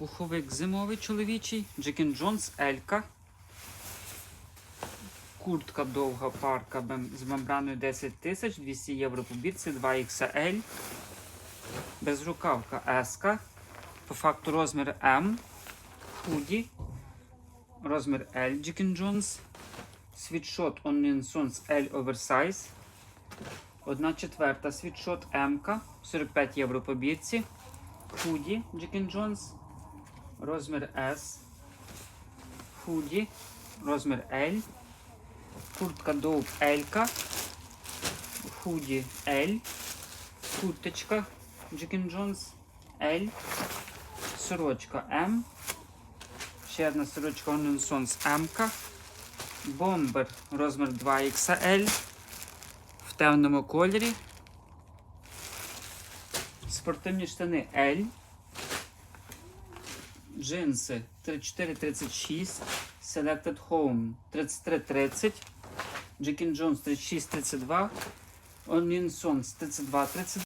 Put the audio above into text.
Пуховик зимовий чоловічий, Джекін Джонс, Елька. Куртка довга парка з мембраною 10 тисяч, 200 євро по бірці, 2XL. Безрукавка S. По факту розмір М. Худі. Розмір L. Джекін Джонс. Світшот Onion Sons L Oversize. Одна четверта світшот М. 45 євро по бірці. Худі Джекін Джонс. Розмір S. Худі. Розмір L. Куртка Доуп L. Худі L. Курточка Джекін Джонс L. Сорочка М. Ще одна сорочка Onion М. Бомбер розмір 2XL. В темному кольорі. Спортивні штани L. Джинси 34-36. Selected Home 33-30. Джекін Джонс 36-32. Onion Sons 32-32.